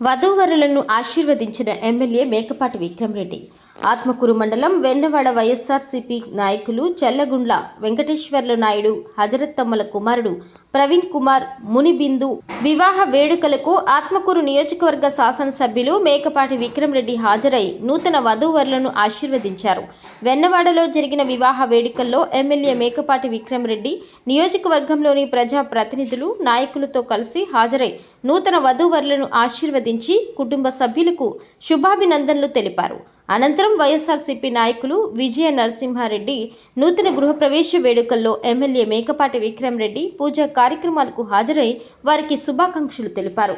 వధూవరులను ఆశీర్వదించిన ఎమ్మెల్యే మేకపాటి విక్రమరెడ్డి. ఆత్మకూరు మండలం వెన్నవాడ వైఎస్ఆర్సీపీ నాయకులు చెల్లగుండ్ల వెంకటేశ్వర్ల నాయుడు హజరత్తమ్మల కుమారుడు ప్రవీణ్ కుమార్ మునిబిందు వివాహ వేడుకలకు ఆత్మకూరు నియోజకవర్గ శాసనసభ్యులు మేకపాటి విక్రమరెడ్డి హాజరై నూతన వధూవరులను ఆశీర్వదించారు. వెన్నవాడలో జరిగిన వివాహ వేడుకల్లో ఎమ్మెల్యే మేకపాటి విక్రమరెడ్డి నియోజకవర్గంలోని ప్రజా ప్రతినిధులు నాయకులతో కలిసి హాజరై నూతన వధూవరులను ఆశీర్వదించి కుటుంబ సభ్యులకు శుభాభినందనలు తెలిపారు. అనంతరం వైఎస్ఆర్సీపీ నాయకులు విజయ నరసింహారెడ్డి నూతన గృహప్రవేశ వేడుకల్లో ఎమ్మెల్యే మేకపాటి విక్రమరెడ్డి పూజా కార్యక్రమాలకు హాజరై వారికి శుభాకాంక్షలు తెలిపారు.